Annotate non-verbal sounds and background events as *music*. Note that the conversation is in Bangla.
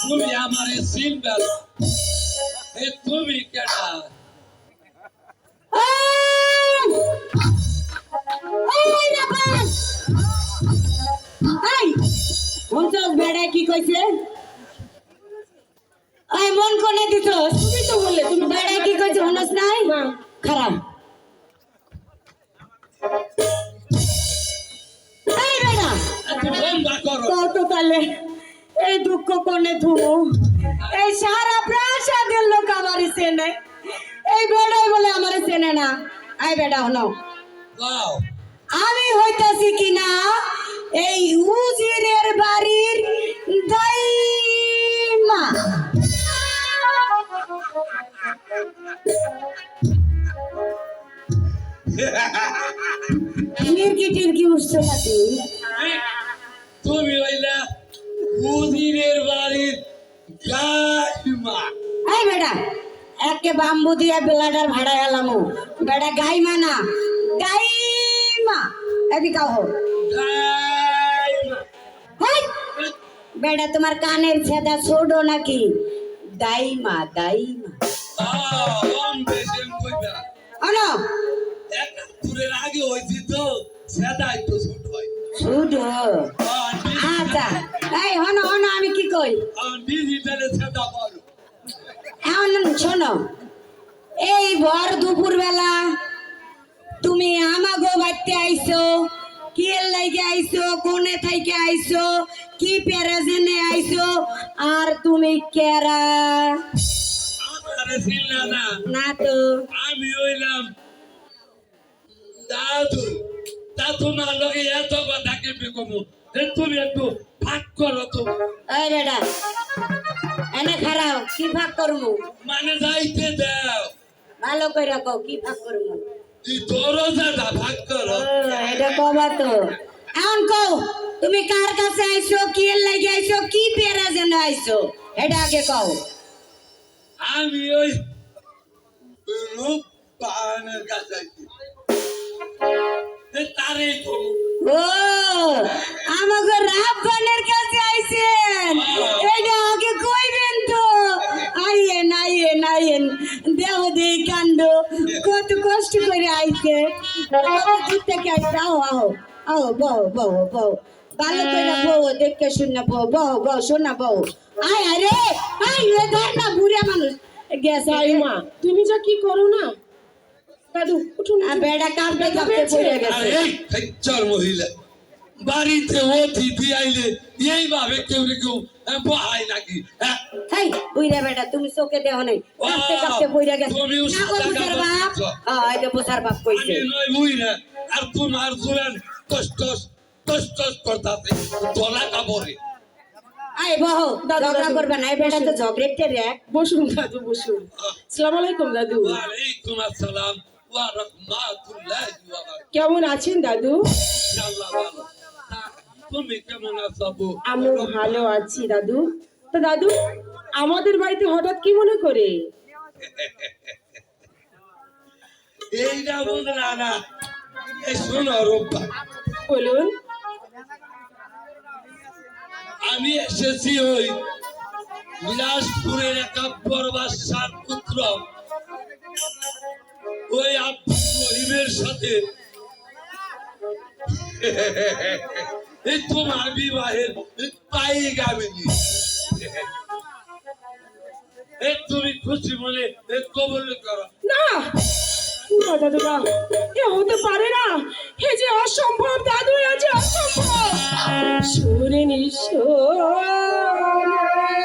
তুমি আমার না। এ তুমি কেডা কি কইছে এই মন কোনে দিত তুমি তো বললে তুমি বেড়ায় কি কইছে হনস নাই খারাপ এই বেড়া এত বন্ধ করো কও তো তাহলে এই দুঃখ কোনে থুমু এই সারা প্রাসাদের লোক আমার চেনে। এই বেড়াই বলে আমার চেনে না। আই বেড়া হলো। আমি হইতাছি কিনা এই উজিরের বাড়ির দাইমা। মির্কি টিরকি উঠছে না তুই তুমি হইলা মুদিরের বাড়ির গাইমা। এই বেটা একে বাম্বু দিয়ে বেলাটার ভাড়া এলাম বেটা গাইমা না গাইমা। এদিকে আহ। গাইমা। বেটা তোমার কানের ছেদা ছোট নাকি? দাইমা দাইমা। আহ, কম বেশি কইবা অনো একাত্তরের আগে হয়েছি তো সেটাই তো ছোট হয়। ছোট? আচ্ছা। এই হনো হনো আমি কি কই? ডিজিটালে সেটা করো। এখন শোনো এই ভর দুপুর বেলা তুমি আমাগো বাড়তে আইছো কি লাইগে আইছো কোনে থাইকে আইছো কি প্যারাজেনে আইছো আর তুমি কেরা? না। না তো। আমি হইলাম দাদু দাদু না লগে এত কথা কেমনি কমু? তুমি একটু ভাগ করো তো। ওই বেটা এনে খারাও কি ভাগ করমু? মানে যাইতে দাও। ভালো করে কও কি ভাগ করমু? তুই দরজাটা ভাগ করো। এটা কবা তো। এখন কও তুমি কার কাছে আইছো কি লাগে আইছো কি প্যারাজেনে আইছো? এটা আগে কও। আমি ওই রূপ পাহানের কাছে আইছি। তারে কমু ও আমাকে রাব্বানের কাছে আইছেন। এটা আগে কইবেন তো। আইয়েন আইয়েন আইয়েন দেহ দেই কাণ্ড। কত কষ্ট করে আইছে। দূর থেকে আইছে। আও আও আও বউ বউ বউ। ভালো করে বউ দেখে শুনে বউ বউ বউ শোনা বউ। আয় আরে আয় রে ধর না বুড়া মানুষ। গেছে। মা তুমি যা কি করো না? দাদু উঠুন আর বেড়া কাঁপতে কাঁপতে পড়ে গেছে। এই ফেচ্চার মহিলা। বাড়িতে অতিথি আইলে এইভাবে কেউ কেউ বহায় নাকি? বুইরা বেটা তুমি চোখে দেহ নাই। কাঁপতে কাঁপতে বইরা গেছে। না গো বুঝার বাপ। হ্যাঁ এটা বুঝার বাপ কইছে। আমি নয় বুই আর তোমার জুয়ান টস টস টস টস করতাছে দলা কাপড়ে। আই বহ দাদু, ঝগড়া করবে না। বেটা তো ঝগড়েটে রে বসুন দাদু বসুন। আলাইকুম দাদু। ওয়ালাইকুম আসসালাম। ওয়া কেমন আছেন দাদু? তুমি কেমন আছো আমি ভালো আছি দাদু। তো দাদু আমাদের বাড়িতে হঠাৎ কি মনে করে? এইটা না শোনো বলুন। আমি এসেছি ওই বিলাসপুরের একটা বরবাসার পুত্র ওই আব্দুল সাথে। *laughs* এই তোমার বিবাহের তাই গামিনী *laughs* তুমি খুশি বলে এ কবল করো। না না হতে পারে না। এ যে অসম্ভব, দাদু আছে অসম্ভব। সুরে নিশোর